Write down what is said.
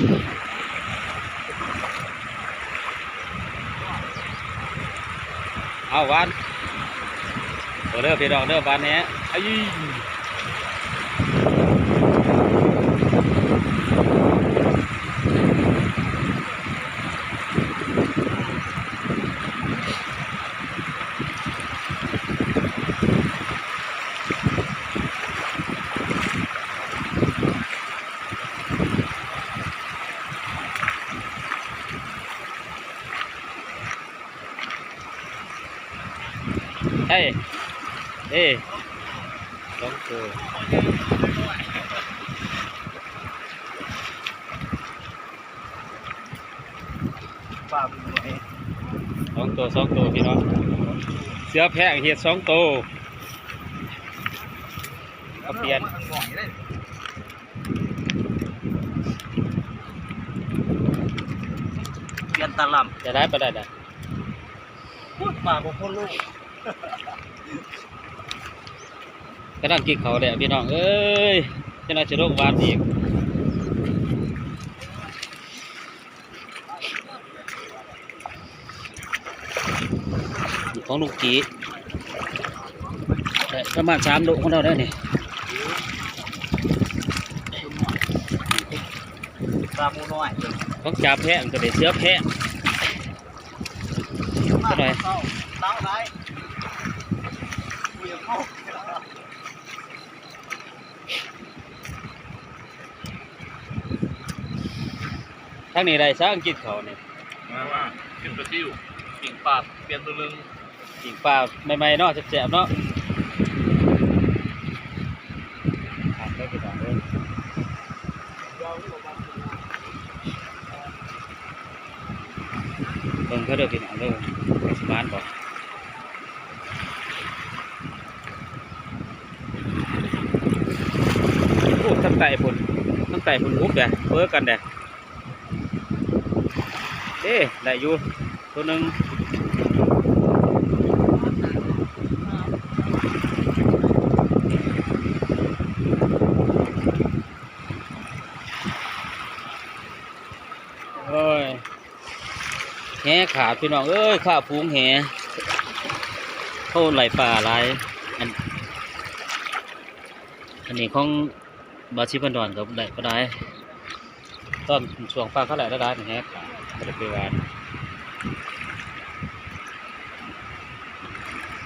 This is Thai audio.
เอาวันเด้อพี่ดอกเด้อวันนี้ไอ้ ยเฮ้ยเอ้ยสองตัวปลาเป็นไงสองตัวสองตัวพี่น้องเสือแพะเห็ดสองตัวก็เปลี่ยนเปลี่ยนตะลจะได้ปะได้ได้ำพูดปลาของพ่อลูก กระดังกินเขาเลยพี่น้องเอ้ยจะน่าจะโรคหวานอีกของลูกกีได้ประมาณสามลูกของเราได้นี่ปลาหมูน้อยของจ่าแพะมันก็ได้เสือแพะเท่าไหร่ เต้าเต้าไรเวียนเข้า ทั้งนี้ได้สร้างกินเขาเนี่ยมาว่ากินปลาซิวปิ่งปลาเปลี่ยนตัวหนึงกินปลาใหม่ๆเนาะแซ่บๆเนาะขาดได้กี่บาทเลยเบิ่งเขาเด้อพี่น้องเด้อสมานบอกโอ้ทั้ง ไต่พุ่นทั้งไต่พุ่นอุ๊บเด้เบิ่งกันเด้อเด้ได้อยู่ตัวหนึงโอ้ยแหขาพี่น้องเอ้ยข้าพุงแหเขาไหลป่าไหลอันอันนี้ของ บาชิบันดอนกับไหนก็ได้ตอนช่วงฟ้าเขาไหลได้ได้เนี่ยครับบริเวณ